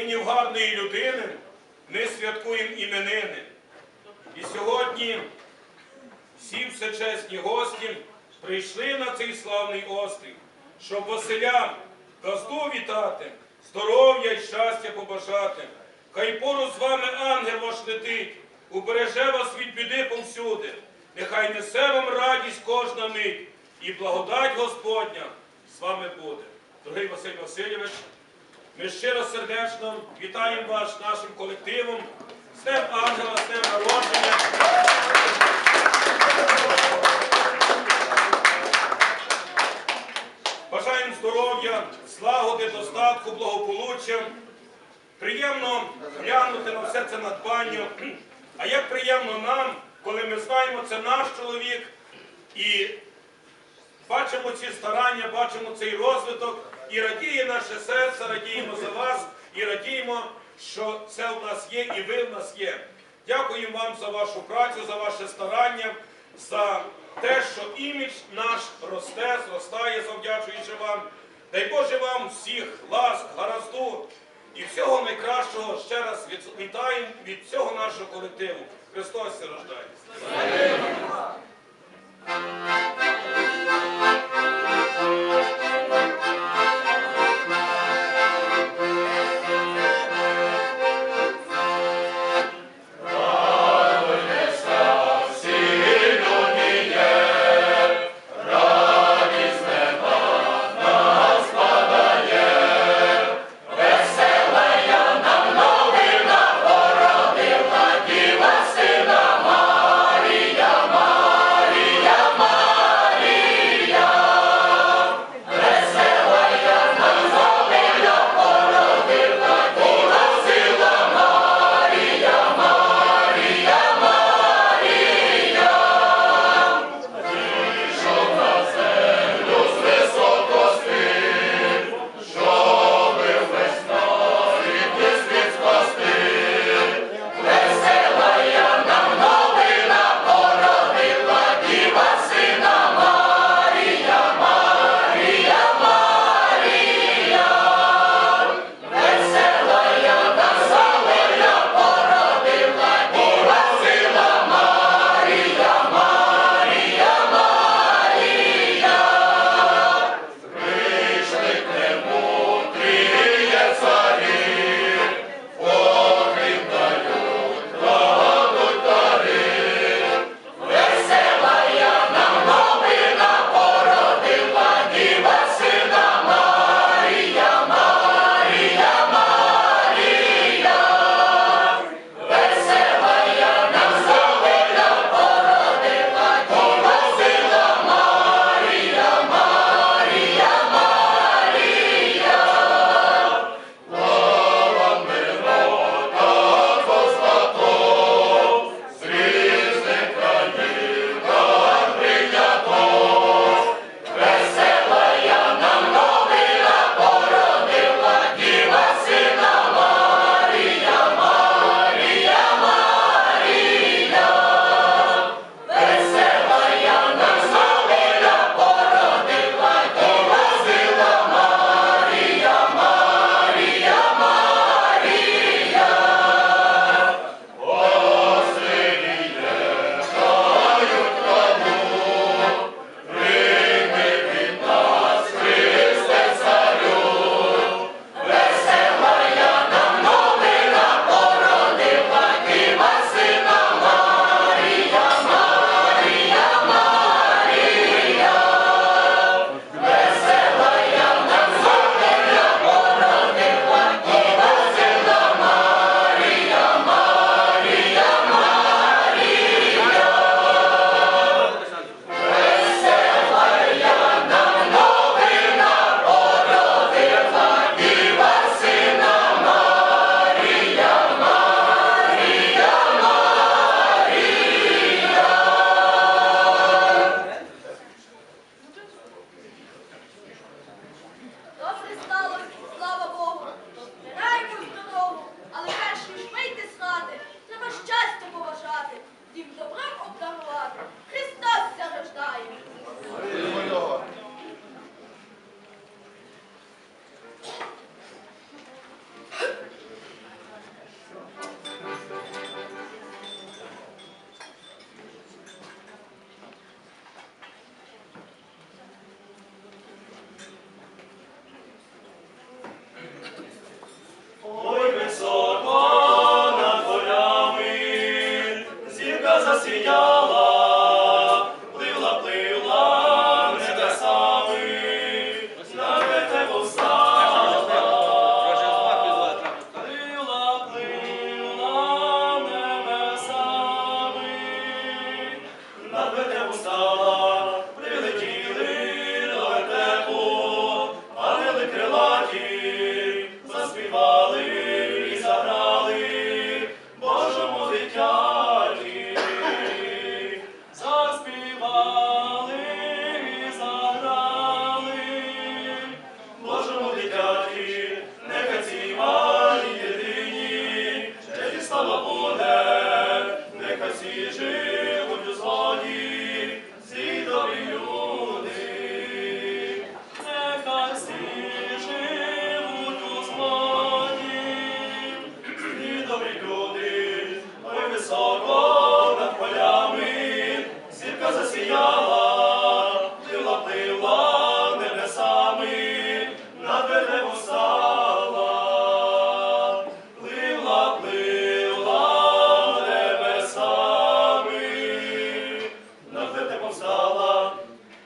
нині в гарної людини ми святкуємо іменини. І сьогодні всі всечесні гості прийшли на цей славний острів, щоб Василя газду вітати, здоров'я й щастя побажати. Хай поруч з вами ангел ваш летить, убереже вас від біди повсюди. Нехай несе вам радість кожна мить, і благодать Господня з вами буде. Дорогий Василь Васильович, ми щиро сердечно вітаємо вас нашим колективом. З Днем Ангела, з Днем народження. Бажаємо здоров'я, злагоди, достатку, благополуччя. Приємно глянути на все це надбання. А як приємно нам, коли ми знаємо, це наш чоловік і бачимо ці старання, бачимо цей розвиток, і радіє наше серце, радіємо за вас, і радіємо, що це в нас є і ви в нас є. Дякуємо вам за вашу працю, за ваше старання, за те, що імідж наш росте, зростає, завдячуючи вам. Дай Боже вам всіх ласк, гаразду і всього найкращого ще раз вітаємо від всього нашого колективу. Христос рождає.